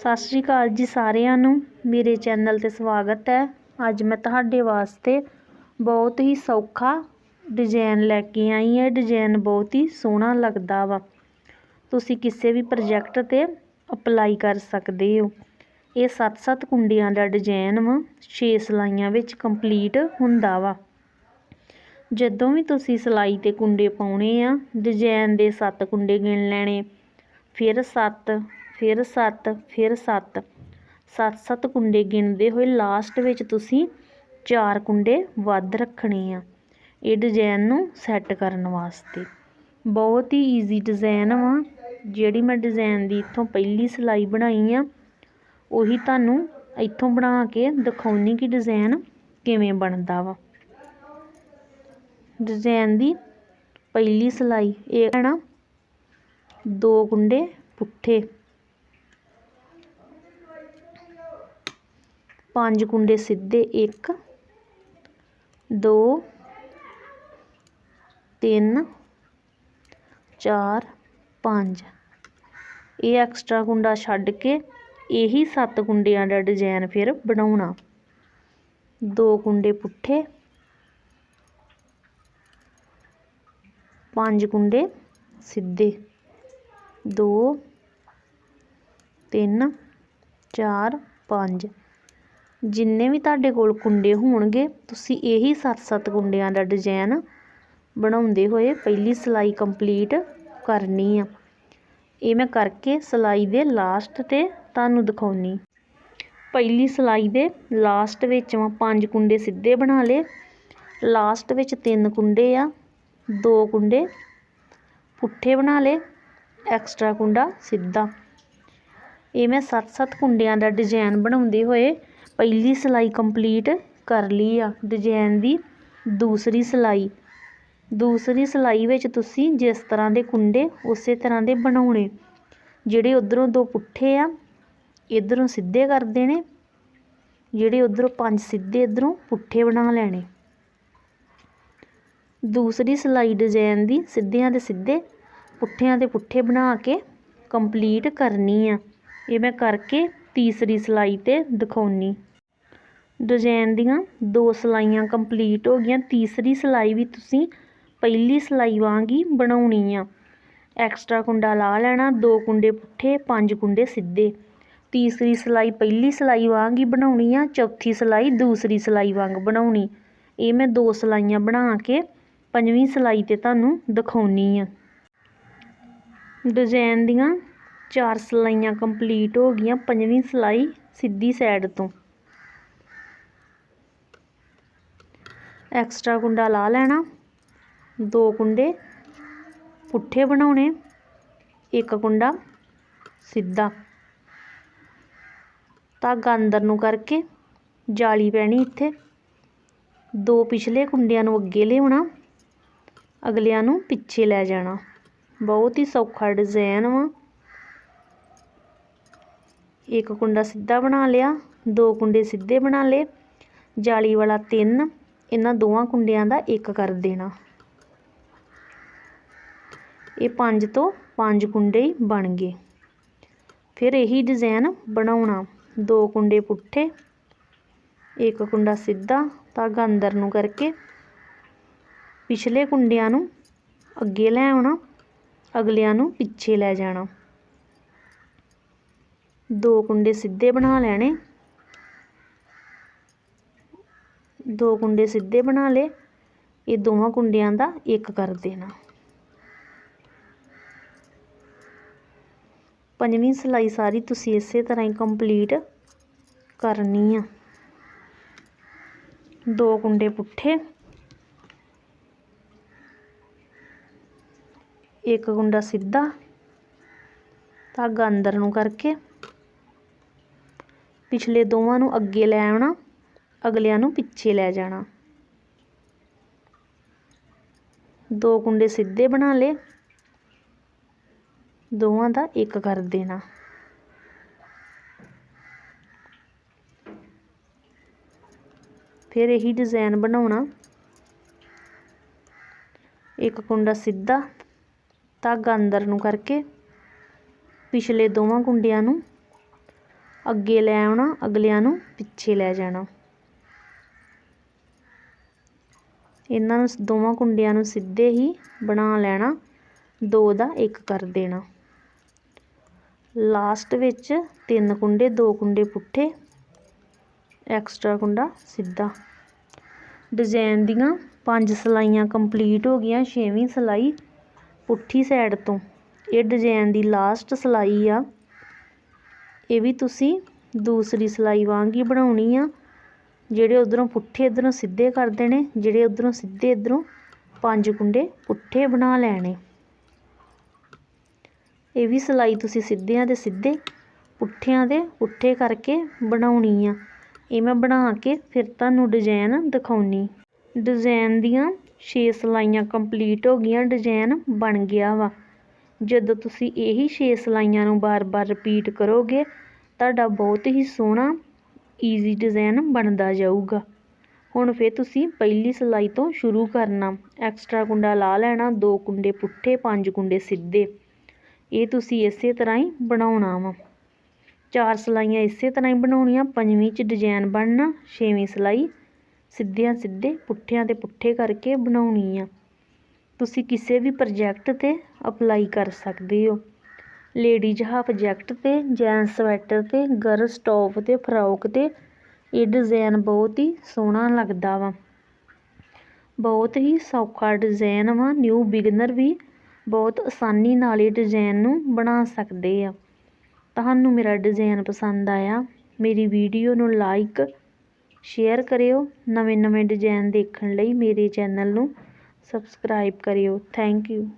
ਸਤਿ ਸ਼੍ਰੀ ਅਕਾਲ ਜੀ ਸਾਰਿਆਂ ਨੂੰ। ਮੇਰੇ ਚੈਨਲ ਤੇ ਸਵਾਗਤ ਹੈ। ਅੱਜ ਮੈਂ ਤੁਹਾਡੇ ਵਾਸਤੇ ਬਹੁਤ ਹੀ ਸੌਖਾ ਡਿਜ਼ਾਈਨ ਲੈ ਕੇ ਆਈ ਹਾਂ। ਡਿਜ਼ਾਈਨ ਬਹੁਤ ਹੀ ਸੋਹਣਾ ਲੱਗਦਾ ਵਾ। ਤੁਸੀਂ ਕਿਸੇ ਵੀ ਪ੍ਰੋਜੈਕਟ ਤੇ ਅਪਲਾਈ ਕਰ ਸਕਦੇ ਹੋ। ਇਹ 7-7 ਕੁੰਡੀਆਂ ਦਾ ਡਿਜ਼ਾਈਨ ਵਾ। 6 ਸਲਾਈਆਂ ਵਿੱਚ ਕੰਪਲੀਟ ਹੁੰਦਾ ਵਾ। ਜਦੋਂ ਵੀ ਤੁਸੀਂ ਸਿਲਾਈ ਤੇ ਕੁੰਡੇ ਪਾਉਣੇ ਆ ਡਿਜ਼ਾਈਨ ਦੇ 7 ਕੁੰਡੇ ਗਿਣ ਲੈਣੇ। ਫਿਰ 7 ਫਿਰ 7 ਫਿਰ 7 7-7 ਕੁੰਡੇ ਗਿਣਦੇ ਹੋਏ ਲਾਸਟ ਵਿੱਚ ਤੁਸੀਂ 4 ਕੁੰਡੇ ਵੱਧ ਰੱਖਣੇ ਆ। ਇਹ ਡਿਜ਼ਾਈਨ ਨੂੰ ਸੈੱਟ ਕਰਨ ਵਾਸਤੇ। ਬਹੁਤ ਹੀ ਈਜ਼ੀ ਡਿਜ਼ਾਈਨ ਵਾ। ਜਿਹੜੀ ਮੈਂ ਡਿਜ਼ਾਈਨ ਦੀ ਇੱਥੋਂ ਪਹਿਲੀ ਸਿਲਾਈ ਬਣਾਈ ਆ, ਉਹੀ ਤੁਹਾਨੂੰ ਇੱਥੋਂ ਬਣਾ ਕੇ ਦਿਖਾਉਣੀ ਕਿ ਡਿਜ਼ਾਈਨ ਕਿਵੇਂ ਬਣਦਾ ਵਾ। ਡਿਜ਼ਾਈਨ ਦੀ ਪਹਿਲੀ ਸਿਲਾਈ ਇਹ ਹੈ ਨਾ, ਦੋ ਕੁੰਡੇ ਪੁੱਠੇ। ਪੰਜ ਕੁੰਡੇ ਸਿੱਧੇ, ਇੱਕ, ਦੋ, ਤਿੰਨ, ਚਾਰ, ਪੰਜ। ਇਹ ਐਕਸਟਰਾ ਕੁੰਡਾ ਛੱਡ ਕੇ ਇਹੀ ਸੱਤ ਕੁੰਡਿਆਂ ਦਾ ਡਿਜ਼ਾਈਨ ਫਿਰ ਬਣਾਉਣਾ। ਦੋ ਕੁੰਡੇ ਪੁੱਠੇ, ਪੰਜ ਕੁੰਡੇ ਸਿੱਧੇ। ਦੋ, ਤਿੰਨ, ਚਾਰ, ਪੰਜ। ਜਿੰਨੇ ਵੀ ਤੁਹਾਡੇ ਕੋਲ ਕੁੰਡੇ ਹੋਣਗੇ, ਤੁਸੀਂ ਇਹੀ 7-7 ਕੁੰਡਿਆਂ ਦਾ ਡਿਜ਼ਾਈਨ ਬਣਾਉਂਦੇ ਹੋਏ ਪਹਿਲੀ ਸਿਲਾਈ ਕੰਪਲੀਟ ਕਰਨੀ ਆ। ਇਹ ਮੈਂ ਕਰਕੇ ਸਿਲਾਈ ਦੇ ਲਾਸਟ ਤੇ ਤੁਹਾਨੂੰ ਦਿਖਾਉਣੀ। ਪਹਿਲੀ ਸਿਲਾਈ ਦੇ ਲਾਸਟ ਵਿੱਚ ਮੈਂ ਪੰਜ ਕੁੰਡੇ ਸਿੱਧੇ ਬਣਾ ਲਏ। ਲਾਸਟ ਵਿੱਚ ਤਿੰਨ ਕੁੰਡੇ ਆ, ਦੋ ਕੁੰਡੇ ਪੁੱਠੇ ਬਣਾ ਲਏ ਐਕਸਟਰਾ ਕੁੰਡਾ ਸਿੱਧਾ। ਇਹ ਮੈਂ 7-7 ਕੁੰਡਿਆਂ ਦਾ ਡਿਜ਼ਾਈਨ ਬਣਾਉਂਦੇ ਹੋਏ ਪਹਿਲੀ ਸਿਲਾਈ ਕੰਪਲੀਟ ਕਰ ਲਈ ਆ ਡਿਜ਼ਾਈਨ ਦੀ, ਦੂਸਰੀ ਸਿਲਾਈ। ਦੂਸਰੀ ਸਿਲਾਈ ਵਿੱਚ ਤੁਸੀਂ ਜਿਸ ਤਰ੍ਹਾਂ ਦੇ ਕੁੰਡੇ, ਉਸੇ ਤਰ੍ਹਾਂ ਦੇ ਬਣਾਉਣੇ। ਜਿਹੜੇ ਉਧਰੋਂ ਦੋ ਪੁੱਠੇ ਆ, ਇਧਰੋਂ ਸਿੱਧੇ ਕਰ ਦੇਣੇ। ਜਿਹੜੇ ਉਧਰੋਂ ਪੰਜ ਸਿੱਧੇ, ਇਧਰੋਂ ਪੁੱਠੇ ਬਣਾ ਲੈਣੇ। ਦੂਸਰੀ ਸਿਲਾਈ ਡਿਜ਼ਾਈਨ ਦੀ ਸਿੱਧਿਆਂ ਦੇ ਸਿੱਧੇ, ਪੁੱਠਿਆਂ ਦੇ ਪੁੱਠੇ ਬਣਾ ਕੇ ਕੰਪਲੀਟ ਕਰਨੀ ਆ। ਇਹ ਮੈਂ ਕਰਕੇ ਤੀਸਰੀ ਸਿਲਾਈ ਤੇ ਦਿਖਾਉਣੀ। ਡਿਜ਼ਾਈਨ ਦੀਆਂ ਦੋ ਸਿਲਾਈਆਂ ਕੰਪਲੀਟ ਹੋ ਗਈਆਂ। ਤੀਸਰੀ ਸਿਲਾਈ ਵੀ ਤੁਸੀਂ ਪਹਿਲੀ ਸਿਲਾਈ ਵਾਂਗ ਹੀ ਬਣਾਉਣੀ ਆ। ਐਕਸਟਰਾ ਕੁੰਡਾ ਲਾ ਲੈਣਾ, ਦੋ ਕੁੰਡੇ ਪੁੱਠੇ, ਪੰਜ ਕੁੰਡੇ ਸਿੱਧੇ। ਤੀਸਰੀ ਸਿਲਾਈ ਪਹਿਲੀ ਸਿਲਾਈ ਵਾਂਗ ਹੀ ਬਣਾਉਣੀ ਆ, ਚੌਥੀ ਸਿਲਾਈ ਦੂਸਰੀ ਸਿਲਾਈ ਵਾਂਗ ਬਣਾਉਣੀ। ਇਹ ਮੈਂ ਦੋ ਸਿਲਾਈਆਂ ਬਣਾ ਕੇ ਪੰਜਵੀਂ ਸਿਲਾਈ ਤੇ ਤੁਹਾਨੂੰ ਦਿਖਾਉਣੀ ਆ। ਡਿਜ਼ਾਈਨ ਦੀਆਂ ਚਾਰ ਸਿਲਾਈਆਂ ਕੰਪਲੀਟ ਹੋ ਗਈਆਂ, ਪੰਜਵੀਂ ਸਿਲਾਈ ਸਿੱਧੀ ਸਾਈਡ ਤੋਂ। ਐਕਸਟਰਾ ਕੁੰਡਾ ਲਾ ਲੈਣਾ। ਦੋ ਕੁੰਡੇ ਪੁੱਠੇ ਬਣਾਉਣੇ। ਇੱਕ ਕੁੰਡਾ ਸਿੱਧਾ। ਧਾਗਾ ਅੰਦਰ ਨੂੰ ਕਰਕੇ ਜਾਲੀ ਪੈਣੀ ਇੱਥੇ। ਦੋ ਪਿਛਲੇ ਕੁੰਡਿਆਂ ਨੂੰ ਅੱਗੇ ਲਿਆਉਣਾ। ਅਗਲਿਆਂ ਨੂੰ ਪਿੱਛੇ ਲੈ ਜਾਣਾ। ਬਹੁਤ ਹੀ ਸੌਖਾ ਡਿਜ਼ਾਈਨ ਵਾ। ਇੱਕ ਕੁੰਡਾ ਸਿੱਧਾ ਬਣਾ ਲਿਆ, ਦੋ ਕੁੰਡੇ ਸਿੱਧੇ ਬਣਾ ਲਏ। ਜਾਲੀ ਵਾਲਾ ਤਿੰਨ ਇਹਨਾਂ ਦੋਵਾਂ ਕੁੰਡਿਆਂ ਦਾ ਇੱਕ ਕਰ ਦੇਣਾ। ਇਹ ਪੰਜ ਤੋਂ ਪੰਜ ਕੁੰਡੇ ਬਣ ਗਏ। ਫਿਰ ਇਹੀ ਡਿਜ਼ਾਈਨ ਬਣਾਉਣਾ। ਦੋ ਕੁੰਡੇ ਪੁੱਠੇ, ਇੱਕ ਕੁੰਡਾ ਸਿੱਧਾ ਧਾਗਾ ਅੰਦਰ ਨੂੰ ਕਰਕੇ ਪਿਛਲੇ ਕੁੰਡਿਆਂ ਨੂੰ ਅੱਗੇ ਲੈ ਆਉਣਾ, ਅਗਲਿਆਂ ਨੂੰ ਪਿੱਛੇ ਲੈ ਜਾਣਾ। ਦੋ ਕੁੰਡੇ ਸਿੱਧੇ ਬਣਾ ਲੈਣੇ। ਦੋ ਕੁੰਡੇ ਸਿੱਧੇ ਬਣਾ ਲਏ। ਇਹ ਦੋਵਾਂ ਕੁੰਡਿਆਂ ਦਾ ਇੱਕ ਕਰ ਦੇਣਾ। ਪੰਜਵੀਂ ਸਿਲਾਈ ਸਾਰੀ ਤੁਸੀਂ ਇਸੇ ਤਰ੍ਹਾਂ ਹੀ ਕੰਪਲੀਟ ਕਰਨੀ ਆ। ਦੋ ਕੁੰਡੇ ਪੁੱਠੇ। ਇੱਕ ਕੁੰਡਾ ਸਿੱਧਾ। ਧਾਗਾ ਅੰਦਰ ਨੂੰ ਕਰਕੇ। ਪਿਛਲੇ ਦੋਵਾਂ ਨੂੰ ਅੱਗੇ ਲੈ ਆਉਣਾ। ਅਗਲਿਆਂ ਨੂੰ ਪਿੱਛੇ ਲੈ ਜਾਣਾ। ਦੋ ਕੁੰਡੇ ਸਿੱਧੇ ਬਣਾ ਲਏ। ਦੋਵਾਂ ਦਾ ਇੱਕ ਕਰ ਦੇਣਾ। ਫਿਰ ਇਹੀ ਡਿਜ਼ਾਈਨ ਬਣਾਉਣਾ। ਇੱਕ ਕੁੰਡਾ ਸਿੱਧਾ ਧਾਗਾ ਅੰਦਰ ਨੂੰ ਕਰਕੇ ਪਿਛਲੇ ਦੋਵਾਂ ਕੁੰਡਿਆਂ ਨੂੰ ਅੱਗੇ ਲੈ ਆਉਣਾ, ਅਗਲਿਆਂ ਨੂੰ ਪਿੱਛੇ ਲੈ ਜਾਣਾ। ਇਹਨਾਂ ਨੂੰ ਦੋਵਾਂ ਕੁੰਡਿਆਂ ਨੂੰ ਸਿੱਧੇ ਹੀ ਬਣਾ ਲੈਣਾ, ਦੋ ਦਾ ਇੱਕ ਕਰ ਦੇਣਾ। ਲਾਸਟ ਵਿੱਚ ਤਿੰਨ ਕੁੰਡੇ, ਦੋ ਕੁੰਡੇ ਪੁੱਠੇ, ਐਕਸਟਰਾ ਕੁੰਡਾ ਸਿੱਧਾ। ਡਿਜ਼ਾਈਨ ਦੀਆਂ ਪੰਜ ਸਲਾਈਆਂ ਕੰਪਲੀਟ ਹੋ ਗਈਆਂ, ਛੇਵੀਂ ਸਲਾਈ ਪੁੱਠੀ ਸਾਈਡ ਤੋਂ। ਇਹ ਡਿਜ਼ਾਈਨ ਦੀ ਲਾਸਟ ਸਲਾਈ ਆ। ਇਹ ਵੀ ਤੁਸੀਂ ਦੂਸਰੀ ਸਲਾਈ ਵਾਂਗ ਹੀ ਬਣਾਉਣੀ ਆ। ਜਿਹੜੇ ਉਧਰੋਂ ਪੁੱਠੇ ਇਧਰੋਂ ਸਿੱਧੇ ਕਰ ਦੇਣੇ ਜਿਹੜੇ ਉਧਰੋਂ ਸਿੱਧੇ ਇਧਰੋਂ ਪੰਜ ਕੁੰਡੇ ਪੁੱਠੇ ਬਣਾ ਲੈਣੇ। ਇਹ ਵੀ ਸਲਾਈ ਤੁਸੀਂ ਸਿੱਧਿਆਂ ਦੇ ਸਿੱਧੇ, ਪੁੱਠਿਆਂ ਦੇ ਪੁੱਠੇ ਕਰਕੇ ਬਣਾਉਣੀ ਆ। ਇਹ ਮੈਂ ਬਣਾ ਕੇ ਫਿਰ ਤੁਹਾਨੂੰ ਡਿਜ਼ਾਈਨ ਦਿਖਾਉਣੀ। ਡਿਜ਼ਾਈਨ ਦੀਆਂ 6 ਸਲਾਈਆਂ ਕੰਪਲੀਟ ਹੋ ਗਈਆਂ ਡਿਜ਼ਾਈਨ ਬਣ ਗਿਆ ਵਾ। ਜਦੋਂ ਤੁਸੀਂ ਇਹੀ 6 ਸਲਾਈਆਂ ਨੂੰ ਬਾਰ-ਬਾਰ ਰਿਪੀਟ ਕਰੋਗੇ, ਤੁਹਾਡਾ ਬਹੁਤ ਹੀ ਸੋਹਣਾ ਈਜ਼ੀ ਡਿਜ਼ਾਈਨ ਬਣਦਾ ਜਾਊਗਾ। ਹੁਣ ਫਿਰ ਤੁਸੀਂ ਪਹਿਲੀ ਸਲਾਈ ਤੋਂ ਸ਼ੁਰੂ ਕਰਨਾ। ਐਕਸਟਰਾ ਕੁੰਡਾ ਲਾ ਲੈਣਾ, ਦੋ ਕੁੰਡੇ ਪੁੱਠੇ, ਪੰਜ ਕੁੰਡੇ ਸਿੱਧੇ। ਇਹ ਤੁਸੀਂ ਇਸੇ ਤਰ੍ਹਾਂ ਹੀ ਬਣਾਉਣਾ ਵਾ। ਚਾਰ ਸਲਾਈਆਂ ਇਸੇ ਤਰ੍ਹਾਂ ਹੀ ਬਣਾਉਣੀਆਂ, ਪੰਜਵੀਂ 'ਚ ਡਿਜ਼ਾਈਨ ਬਣਨਾ, ਛੇਵੀਂ ਸਲਾਈ ਸਿੱਧਿਆਂ ਸਿੱਧੇ, ਪੁੱਠਿਆਂ ਤੇ ਪੁੱਠੇ ਕਰਕੇ ਬਣਾਉਣੀ ਆ। ਤੁਸੀਂ ਕਿਸੇ ਵੀ ਪ੍ਰੋਜੈਕਟ ਤੇ ਅਪਲਾਈ ਕਰ ਸਕਦੇ ਹੋ। ਲੇਡੀਜ਼ ਹਾਫ ਜੈਕਟ ਤੇ, ਜੈਂਟਸ ਸਵੈਟਰ ਤੇ ਗਰਲਸ ਟੌਪ ਤੇ, ਫਰੋਕ ਤੇ। ਇਹ ਡਿਜ਼ਾਈਨ ਬਹੁਤ ਹੀ ਸੋਹਣਾ ਲੱਗਦਾ ਵਾ। ਬਹੁਤ ਹੀ ਸੌਖਾ ਡਿਜ਼ਾਈਨ ਵਾ। ਨਿਊ ਬਿਗਨਰ ਵੀ ਬਹੁਤ ਆਸਾਨੀ ਨਾਲ ਇਹ ਡਿਜ਼ਾਈਨ ਨੂੰ ਬਣਾ ਸਕਦੇ ਆ। ਤੁਹਾਨੂੰ ਮੇਰਾ ਡਿਜ਼ਾਈਨ ਪਸੰਦ ਆਇਆ, ਮੇਰੀ ਵੀਡੀਓ ਨੂੰ ਲਾਈਕ, ਸ਼ੇਅਰ ਕਰਿਓ। ਨਵੇਂ ਨਵੇਂ ਡਿਜ਼ਾਈਨ ਦੇਖਣ ਲਈ ਮੇਰੇ ਚੈਨਲ ਨੂੰ ਸਬਸਕ੍ਰਾਈਬ ਕਰਿਓ। Thank you.